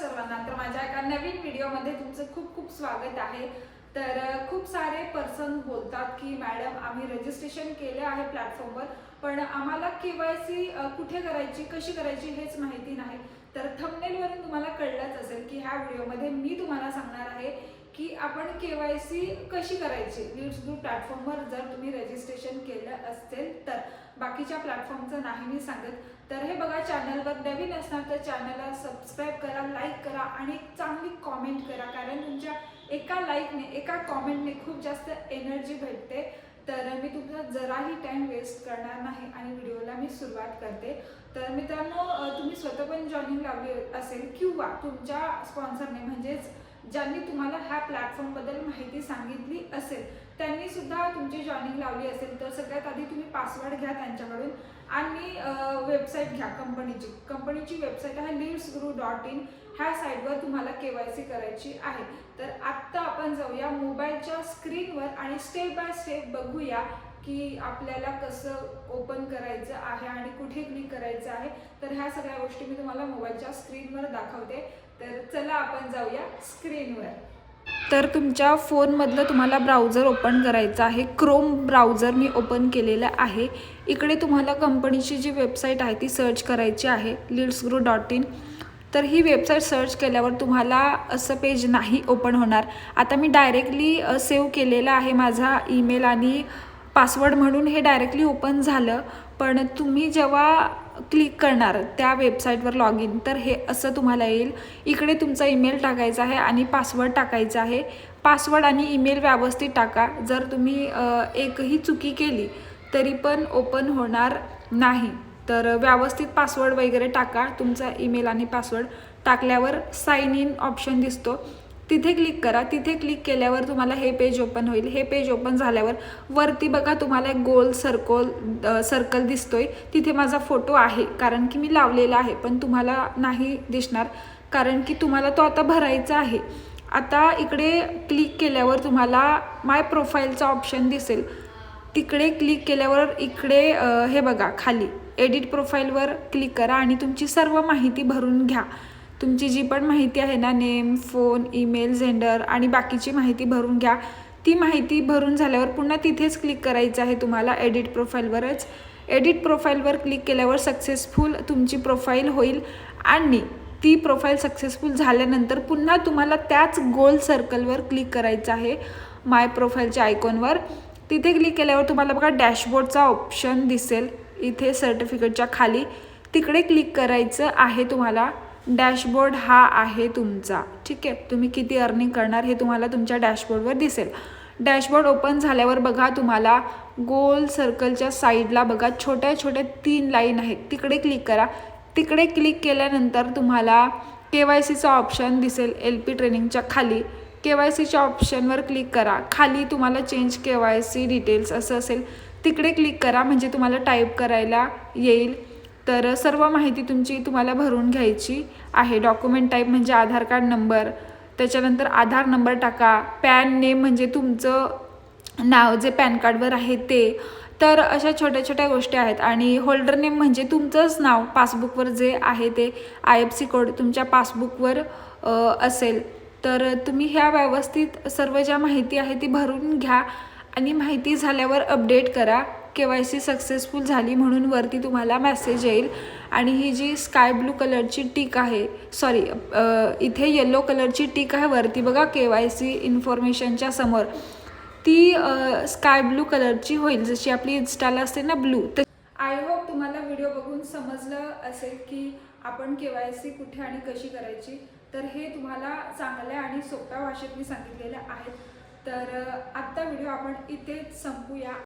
सर्वांना. तर माझ्या एका नवीन व्हिडिओमध्ये तुमचं खूप खूप स्वागत आहे. तर खूप सारे पर्सन बोलतात की मॅडम आम्ही रजिस्ट्रेशन केले आहे प्लॅटफॉर्मवर पण आम्हाला के वाय सी कुठे करायची कशी करायची हेच माहिती नाही. तर थंबनेलवरून तुम्हाला कळलंच असेल की ह्या व्हिडिओमध्ये मी तुम्हाला सांगणार आहे की आपण के वाय सी कशी करायची. लीड्स ग्रुप प्लॅटफॉर्मवर जर तुम्ही रजिस्ट्रेशन केलं असेल तर. बाकीच्या प्लॅटफॉर्मचं नाही मी सांगत. तर हे बघा चॅनलवर नवीन असणार तर चॅनलला सबस्क्राईब करा लाईक करा आणि एक चांगली कॉमेंट करा. कारण तुमच्या एका लाईकने एका कॉमेंटने खूप जास्त एनर्जी भेटते. तर मी तुमचा जराही टाईम वेस्ट करणार नाही आणि व्हिडिओला मी सुरुवात करते. तर मित्रांनो तुम्ही स्वतः पण जॉईनिंग लावली असेल किंवा तुमच्या स्पॉन्सरने म्हणजेच ज्यांनी तुम्हाला ह्या प्लॅटफॉर्मबद्दल माहिती सांगितली असेल त्यांनी सुद्धा तुमची जॉईनिंग लावली असेल तर सगळ्यात आधी तुम्ही पासवर्ड घ्या त्यांच्याकडून आणि वेबसाईट घ्या कंपनीची कंपनीची वेबसाईट आहे लिव्स गुरु डॉट इन ह्या साईटवर तुम्हाला के वाय सी करायची आहे. तर आत्ता आपण जाऊया मोबाईलच्या स्क्रीनवर आणि स्टेप बाय स्टेप बघूया की आपल्याला कसं ओपन करायचं आहे आणि कुठे क्लिक करायचं आहे तर ह्या सगळ्या गोष्टी मी तुम्हाला मोबाईलच्या स्क्रीनवर दाखवते. तर चला आपण जाऊया स्क्रीनवर तर तुमच्या फोनमधलं तुम्हाला ब्राउझर ओपन करायचं आहे. क्रोम ब्राउझर मी ओपन केलेलं आहे. इकडे तुम्हाला कंपनीची जी वेबसाईट आहे ती सर्च करायची आहे लिड्स ग्रू डॉट इन तर ही वेबसाईट सर्च केल्यावर तुम्हाला असं पेज नाही ओपन होणार. आता मी डायरेक्टली सेव्ह केलेलं आहे माझा ईमेल आणि पासवर्ड म्हणून हे डायरेक्टली ओपन झालं. पण तुम्ही जेव्हा क्लिक करणार त्या वेबसाईटवर लॉग इन तर हे असं तुम्हाला येईल. इकडे तुमचा ईमेल टाकायचा आहे आणि पासवर्ड टाकायचा आहे. पासवर्ड आणि ईमेल व्यवस्थित टाका. जर तुम्ही एकही चुकी केली तरी पण ओपन होणार नाही. तर व्यवस्थित पासवर्ड वगैरे टाका. तुमचा ईमेल आणि पासवर्ड टाकल्यावर साइन इन ऑप्शन दिसतो. तिथे क्लिक करा. तिथे क्लिक केल्यावर तुम्हाला हे पेज ओपन होईल. हे पेज ओपन झाल्यावर वरती बघा तुम्हाला एक गोल सर्कल सर्कल दिसतोय. तिथे माझा फोटो आहे. कारण की मी लावलेला आहे पण तुम्हाला नाही दिसणार. कारण की तुम्हाला तो आता भरायचा आहे. आता इकडे क्लिक केल्यावर तुम्हाला माय प्रोफाईलचा ऑप्शन दिसेल. तिकडे क्लिक केल्यावर इकडे हे बघा खाली. एडिट प्रोफाईलवर क्लिक करा आणि तुमची सर्व माहिती भरून घ्या. तुमची जी पण माहिती आहे ना नेम फोन ईमेल झेंडर आणि बाकीची माहिती भरून घ्या. ती माहिती भरून झाल्यावर पुन्हा तिथेच क्लिक करायचं आहे तुम्हाला एडिट प्रोफाईलवरच. एडिट प्रोफाईलवर क्लिक केल्यावर सक्सेसफुल तुमची प्रोफाईल होईल आणि ती प्रोफाईल सक्सेसफुल झाल्यानंतर पुन्हा तुम्हाला त्याच गोल सर्कलवर क्लिक करायचं आहे माय प्रोफाईलच्या आयकॉनवर. तिथे क्लिक केल्यावर तुम्हाला बघा डॅशबोर्डचा ऑप्शन दिसेल इथे सर्टिफिकेटच्या खाली. तिकडे क्लिक करायचं आहे तुम्हाला. डॅशबोर्ड हा आहे तुमचा. ठीक आहे? तुम्ही किती अर्निंग करणार हे तुम्हाला तुमच्या डॅशबोर्डवर दिसेल. डॅशबोर्ड ओपन झाल्यावर बघा तुम्हाला गोल सर्कलच्या साईडला बघा छोट्या छोट्या तीन लाईन आहेत. तिकडे क्लिक करा. तिकडे क्लिक केल्यानंतर तुम्हाला के वाय सीचा ऑप्शन दिसेल एल पी ट्रेनिंगच्या खाली. के वाय सीच्या ऑप्शनवर क्लिक करा. खाली तुम्हाला change K Y C details असं असेल. तिकडे क्लिक करा. म्हणजे तुम्हाला टाईप करायला येईल. तर सर्व माहिती तुमची तुम्हाला भरून घ्यायची आहे. डॉक्युमेंट टाईप म्हणजे आधार कार्ड नंबर त्याच्यानंतर आधार नंबर टाका. पॅन नेम म्हणजे तुमचं नाव जे पॅन कार्डवर आहे ते. तर अशा छोट्या छोट्या गोष्टी आहेत. आणि होल्डर नेम म्हणजे तुमचंच नाव पासबुकवर जे आहे ते. आय एफ सी कोड तुमच्या पासबुकवर असेल. तर तुम्ही ह्या व्यवस्थित सर्व ज्या माहिती आहे ती भरून घ्या आणि माहिती झाल्यावर अपडेट करा. के वाय सी सक्सेसफुल झाली म्हणून वरती तुम्हाला मॅसेज येईल. आणि ही जी स्काय ब्लू कलरची टीक आहे सॉरी इथे येलो कलरची टीक आहे वरती बघा के वाय सी इन्फॉर्मेशनच्या समोर. ती स्काय ब्लू कलरची होईल जशी आपली इन्स्टाला असते ना ब्लू. तर आय होप तुम्हाला व्हिडिओ बघून समजलं असेल की आपण के वाय सी कुठे आणि कशी करायची. तर हे तुम्हाला चांगल्या आणि सोप्या भाषेत मी सांगितलेलं आहे. तर आत्ता व्हिडिओ आपण इथेच संपूया.